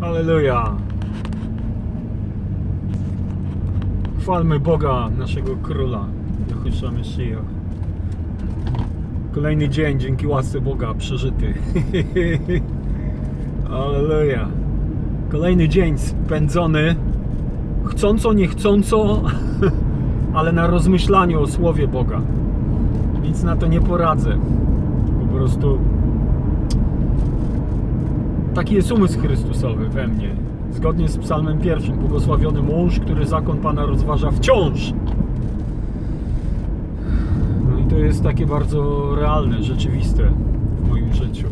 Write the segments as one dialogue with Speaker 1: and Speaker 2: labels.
Speaker 1: Halleluja. Chwalmy Boga, naszego Króla, Jehusza Meszyja. Kolejny dzień dzięki łasce Boga przeżyty. Halleluja. Kolejny dzień spędzony chcąco, niechcąco, ale na rozmyślaniu o Słowie Boga. Nic na to nie poradzę. Po prostu taki jest umysł Chrystusowy we mnie. Zgodnie z psalmem pierwszym, błogosławiony mąż, który zakon Pana rozważa wciąż. No i to jest takie bardzo realne, rzeczywiste w moim życiu.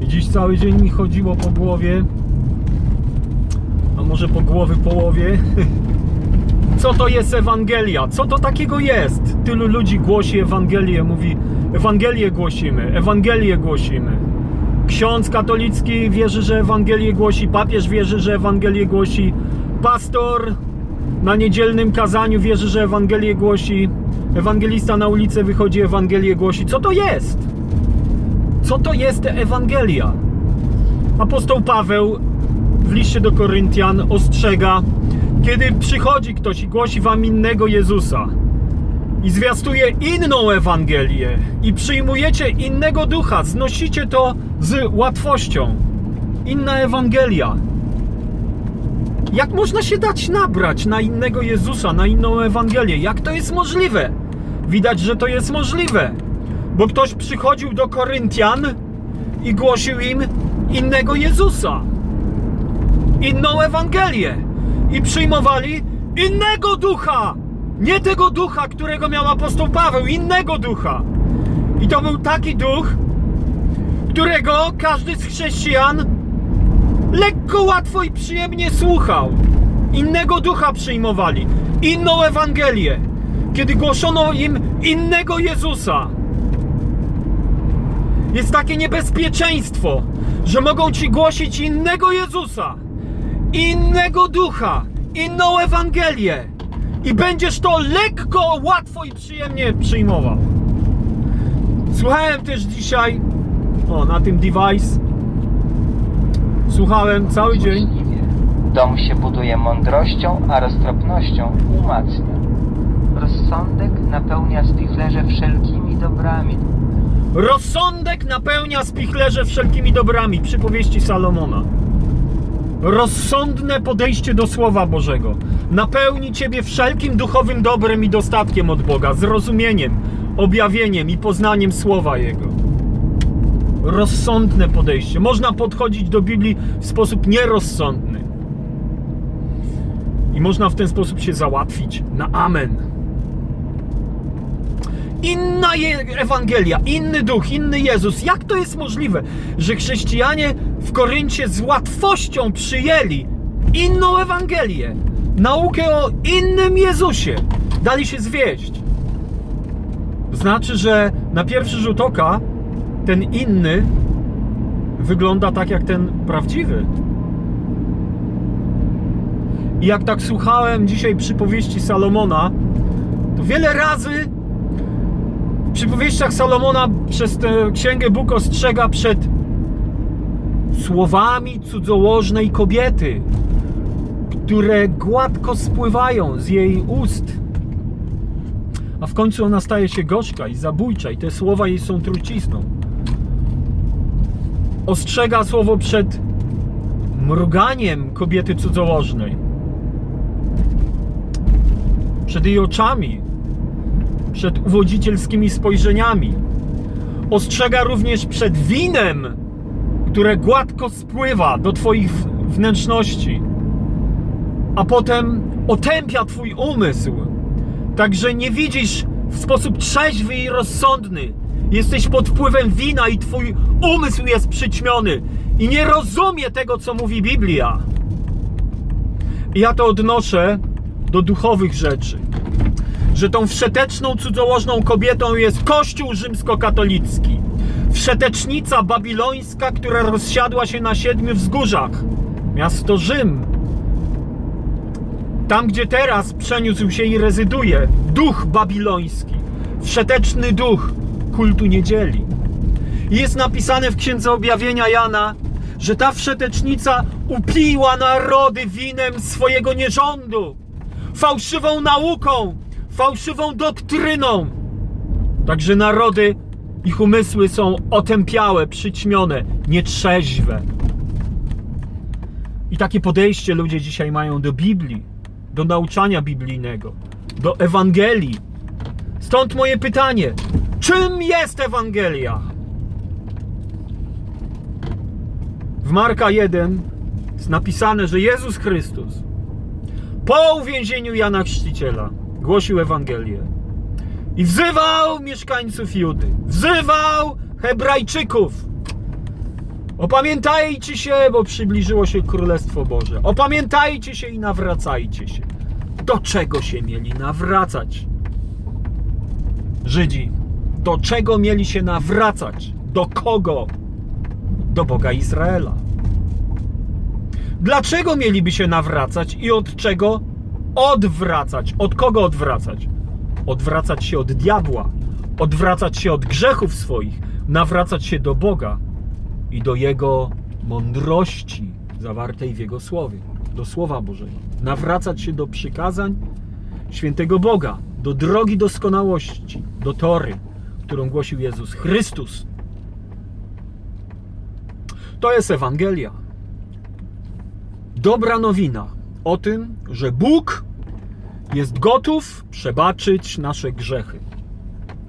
Speaker 1: I dziś cały dzień mi chodziło po głowie, a może po głowy połowie, co to jest Ewangelia? Co to takiego jest? Tylu ludzi głosi Ewangelię, mówi Ewangelię głosimy, Ewangelię głosimy. Ksiądz katolicki wierzy, że Ewangelię głosi, papież wierzy, że Ewangelię głosi, pastor na niedzielnym kazaniu wierzy, że Ewangelię głosi, ewangelista na ulicę wychodzi, Ewangelię głosi. Co to jest? Co to jest Ewangelia? Apostoł Paweł w liście do Koryntian ostrzega, kiedy przychodzi ktoś i głosi wam innego Jezusa i zwiastuje inną Ewangelię i przyjmujecie innego ducha, znosicie to z łatwością. Inna Ewangelia. Jak można się dać nabrać na innego Jezusa, na inną Ewangelię? Jak to jest możliwe? Widać, że to jest możliwe, bo ktoś przychodził do Koryntian i głosił im innego Jezusa, inną Ewangelię i przyjmowali innego ducha. Nie tego ducha, którego miał apostoł Paweł, innego ducha. I to był taki duch, którego każdy z chrześcijan lekko, łatwo i przyjemnie słuchał. Innego ducha przyjmowali, inną Ewangelię, kiedy głoszono im innego Jezusa. Jest takie niebezpieczeństwo, że mogą ci głosić innego Jezusa, innego ducha, inną Ewangelię i będziesz to lekko, łatwo i przyjemnie przyjmował. Słuchałem też dzisiaj, o na tym device, słuchałem cały dzień.
Speaker 2: Dom się buduje mądrością, a roztropnością umacnia. Rozsądek napełnia spichlerze wszelkimi dobrami.
Speaker 1: Rozsądek napełnia spichlerze wszelkimi dobrami. Przypowieści Salomona. Rozsądne podejście do Słowa Bożego napełni Ciebie wszelkim duchowym dobrem i dostatkiem od Boga, zrozumieniem, objawieniem i poznaniem Słowa Jego. Rozsądne podejście. Można podchodzić do Biblii w sposób nierozsądny. I można w ten sposób się załatwić na amen. Inna Ewangelia, inny duch, inny Jezus. Jak to jest możliwe, że chrześcijanie w Koryncie z łatwością przyjęli inną Ewangelię, naukę o innym Jezusie, dali się zwieść? Znaczy, że na pierwszy rzut oka ten inny wygląda tak jak ten prawdziwy. I jak tak słuchałem dzisiaj przypowieści Salomona, to wiele razy w przypowieściach Salomona przez tę księgę Bóg ostrzega przed słowami cudzołożnej kobiety, które gładko spływają z jej ust. A w końcu ona staje się gorzka i zabójcza, i te słowa jej są trucizną. Ostrzega słowo przed mruganiem kobiety cudzołożnej, przed jej oczami, przed uwodzicielskimi spojrzeniami. Ostrzega również przed winem, które gładko spływa do Twoich wnętrzności, a potem otępia Twój umysł, tak że nie widzisz w sposób trzeźwy i rozsądny. Jesteś pod wpływem wina i Twój umysł jest przyćmiony i nie rozumie tego, co mówi Biblia. I ja to odnoszę do duchowych rzeczy że tą wszeteczną cudzołożną kobietą jest Kościół rzymskokatolicki. Wszetecznica babilońska, która rozsiadła się na siedmiu wzgórzach. Miasto Rzym. Tam, gdzie teraz przeniósł się i rezyduje duch babiloński. Wszeteczny duch kultu niedzieli. Jest napisane w Księdze Objawienia Jana, że ta wszetecznica upiła narody winem swojego nierządu, fałszywą nauką, fałszywą doktryną. Także narody, ich umysły są otępiałe, przyćmione, nietrzeźwe. I takie podejście ludzie dzisiaj mają do Biblii, do nauczania biblijnego, do Ewangelii. Stąd moje pytanie: czym jest Ewangelia? W Marka 1 jest napisane, że Jezus Chrystus po uwięzieniu Jana Chrzciciela głosił Ewangelię i wzywał mieszkańców Judy, wzywał Hebrajczyków. Opamiętajcie się, bo przybliżyło się Królestwo Boże. Opamiętajcie się i nawracajcie się. Do czego się mieli nawracać? Żydzi, do czego mieli się nawracać? Do kogo? Do Boga Izraela. Dlaczego mieliby się nawracać i od czego odwracać? Od kogo odwracać? Odwracać się od diabła, odwracać się od grzechów swoich, nawracać się do Boga i do Jego mądrości zawartej w Jego słowie, do Słowa Bożego. Nawracać się do przykazań świętego Boga, do drogi doskonałości, do tory, którą głosił Jezus Chrystus. To jest Ewangelia. Dobra nowina o tym, że Bóg jest gotów przebaczyć nasze grzechy.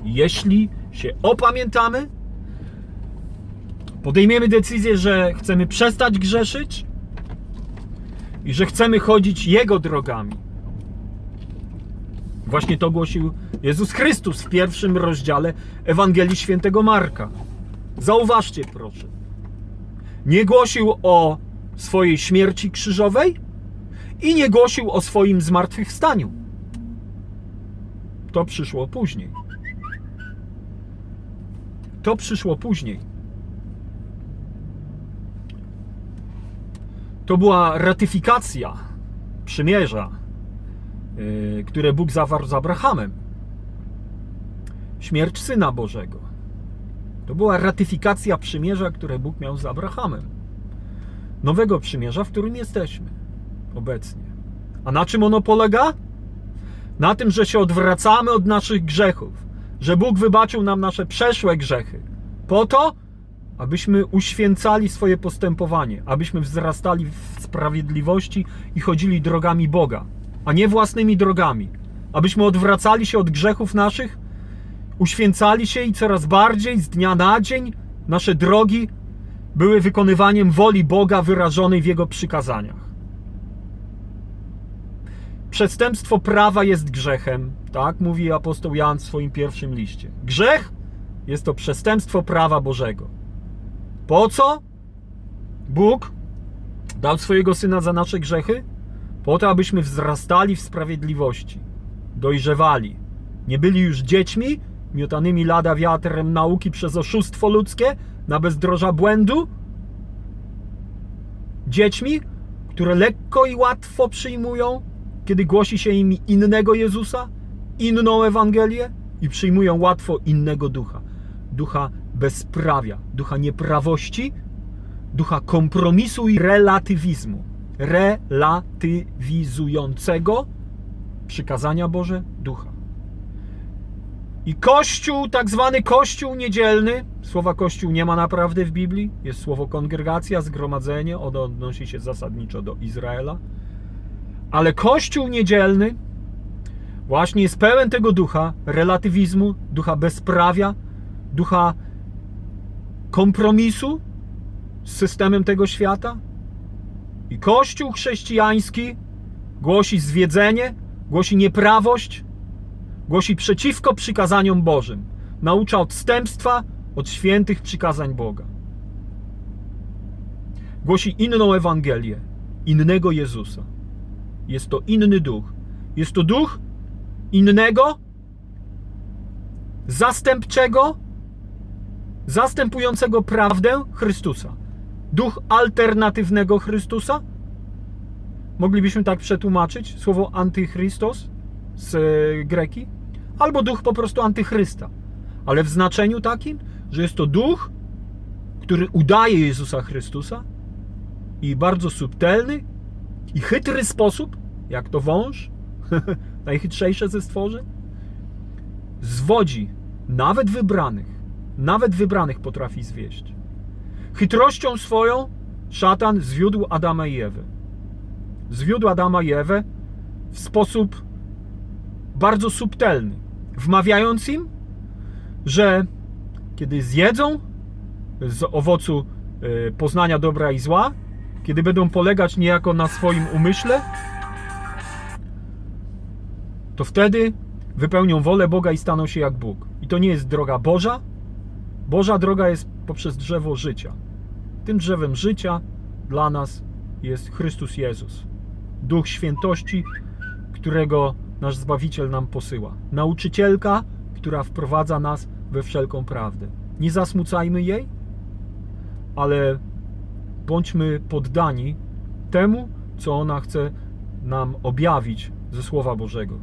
Speaker 1: Jeśli się opamiętamy, podejmiemy decyzję, że chcemy przestać grzeszyć i że chcemy chodzić Jego drogami. Właśnie to głosił Jezus Chrystus w pierwszym rozdziale Ewangelii Świętego Marka. Zauważcie proszę. Nie głosił o swojej śmierci krzyżowej i nie głosił o swoim zmartwychwstaniu. To przyszło później. To przyszło później. To była ratyfikacja przymierza, yy, które Bóg zawarł z Abrahamem. Śmierć syna Bożego. To była ratyfikacja przymierza, które Bóg miał z Abrahamem. Nowego przymierza, w którym jesteśmy obecnie. A na czym ono polega? Na tym, że się odwracamy od naszych grzechów, że Bóg wybaczył nam nasze przeszłe grzechy, po to, abyśmy uświęcali swoje postępowanie, abyśmy wzrastali w sprawiedliwości i chodzili drogami Boga, a nie własnymi drogami, abyśmy odwracali się od grzechów naszych, uświęcali się i coraz bardziej z dnia na dzień nasze drogi były wykonywaniem woli Boga wyrażonej w Jego przykazaniach. Przestępstwo prawa jest grzechem, tak mówi apostoł Jan w swoim pierwszym liście. Grzech jest to przestępstwo prawa Bożego. Po co Bóg dał swojego syna za nasze grzechy? Po to, abyśmy wzrastali w sprawiedliwości, dojrzewali, nie byli już dziećmi miotanymi lada wiatrem nauki przez oszustwo ludzkie na bezdroża błędu, dziećmi, które lekko i łatwo przyjmują, kiedy głosi się im innego Jezusa, inną Ewangelię i przyjmują łatwo innego ducha. Ducha bezprawia, ducha nieprawości, ducha kompromisu i relatywizmu. Relatywizującego przykazania Boże ducha. I Kościół, tak zwany Kościół niedzielny, słowa Kościół nie ma naprawdę w Biblii, jest słowo kongregacja, zgromadzenie, ono odnosi się zasadniczo do Izraela. Ale Kościół niedzielny właśnie jest pełen tego ducha relatywizmu, ducha bezprawia, ducha kompromisu z systemem tego świata. I Kościół chrześcijański głosi zwiedzenie, głosi nieprawość, głosi przeciwko przykazaniom Bożym. Naucza odstępstwa od świętych przykazań Boga. Głosi inną Ewangelię, innego Jezusa. Jest to inny duch. Jest to duch innego, zastępczego, zastępującego prawdę Chrystusa. Duch alternatywnego Chrystusa. Moglibyśmy tak przetłumaczyć słowo antychrystos z e, greki, albo duch po prostu antychrysta, ale w znaczeniu takim, że jest to duch, który udaje Jezusa Chrystusa i bardzo subtelny i chytry sposób, jak to wąż, najchytrzejsze ze stworzeń, zwodzi nawet wybranych, nawet wybranych potrafi zwieść. Chytrością swoją szatan zwiódł Adama i Ewę. Zwiódł Adama i Ewę w sposób bardzo subtelny, wmawiając im, że kiedy zjedzą z owocu e, poznania dobra i zła, kiedy będą polegać niejako na swoim umyśle, to wtedy wypełnią wolę Boga i staną się jak Bóg. I to nie jest droga Boża. Boża droga jest poprzez drzewo życia. Tym drzewem życia dla nas jest Chrystus Jezus, Duch Świętości, którego nasz Zbawiciel nam posyła. Nauczycielka, która wprowadza nas we wszelką prawdę. Nie zasmucajmy jej, ale bądźmy poddani temu, co ona chce nam objawić ze Słowa Bożego.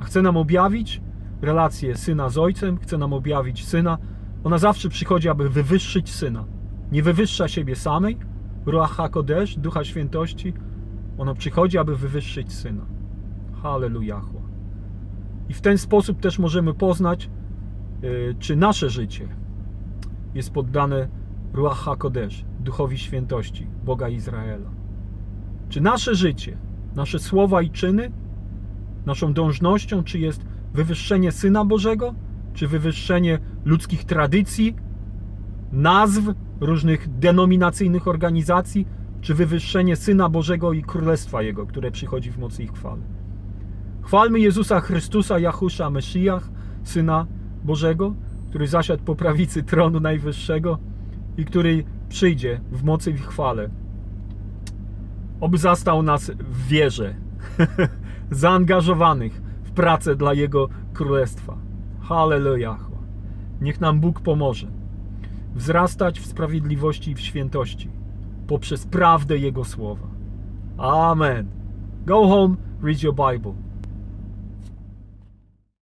Speaker 1: A chce nam objawić relację syna z ojcem, chce nam objawić syna. Ona zawsze przychodzi, aby wywyższyć syna. Nie wywyższa siebie samej, Ruach HaKodesh, Ducha Świętości. Ona przychodzi, aby wywyższyć syna. Hallelujahua. I w ten sposób też możemy poznać, yy, czy nasze życie jest poddane Ruach HaKodesh, Duchowi Świętości, Boga Izraela. Czy nasze życie, nasze słowa i czyny, naszą dążnością, czy jest wywyższenie Syna Bożego, czy wywyższenie ludzkich tradycji, nazw różnych denominacyjnych organizacji, czy wywyższenie Syna Bożego i Królestwa Jego, które przychodzi w mocy ich chwały. Chwalmy Jezusa Chrystusa, Jahusza, Meszyjach, Syna Bożego, który zasiadł po prawicy tronu Najwyższego i który przyjdzie w mocy i chwale. Oby zastał nas w wierze, zaangażowanych w pracę dla Jego Królestwa. Hallelujah. Niech nam Bóg pomoże wzrastać w sprawiedliwości i w świętości poprzez prawdę Jego słowa. Amen. Go home, read your Bible.